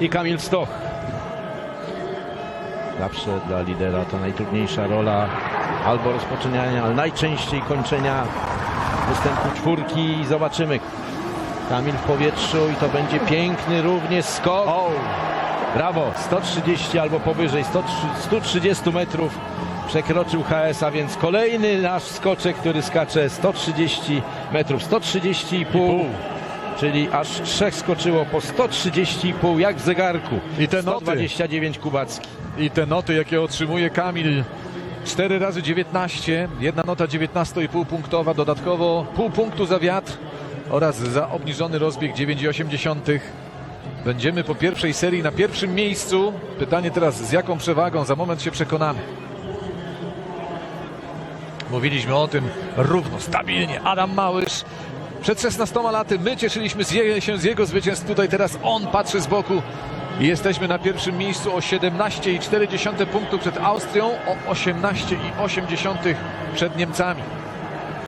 i Kamil Stoch. Zawsze dla lidera to najtrudniejsza rola albo rozpoczynania, ale najczęściej kończenia występu czwórki i zobaczymy. Kamil w powietrzu i to będzie piękny również skok. Brawo, 130 albo powyżej, 100, 130 metrów przekroczył HS, a więc kolejny nasz skoczek, który skacze 130 metrów, 130,5, czyli aż trzech skoczyło po 130,5 jak w zegarku. I te noty. 129 Kubacki. I te noty, jakie otrzymuje Kamil. 4 razy 19, jedna nota 19,5 punktowa, dodatkowo pół punktu za wiatr oraz za obniżony rozbieg 9,8. Będziemy po pierwszej serii na pierwszym miejscu. Pytanie teraz z jaką przewagą, za moment się przekonamy. Mówiliśmy o tym równo, stabilnie. Adam Małysz przed 16 laty my cieszyliśmy się z jego zwycięstw. Tutaj teraz on patrzy z boku i jesteśmy na pierwszym miejscu o 17,4 punktu przed Austrią, o 18,8 przed Niemcami.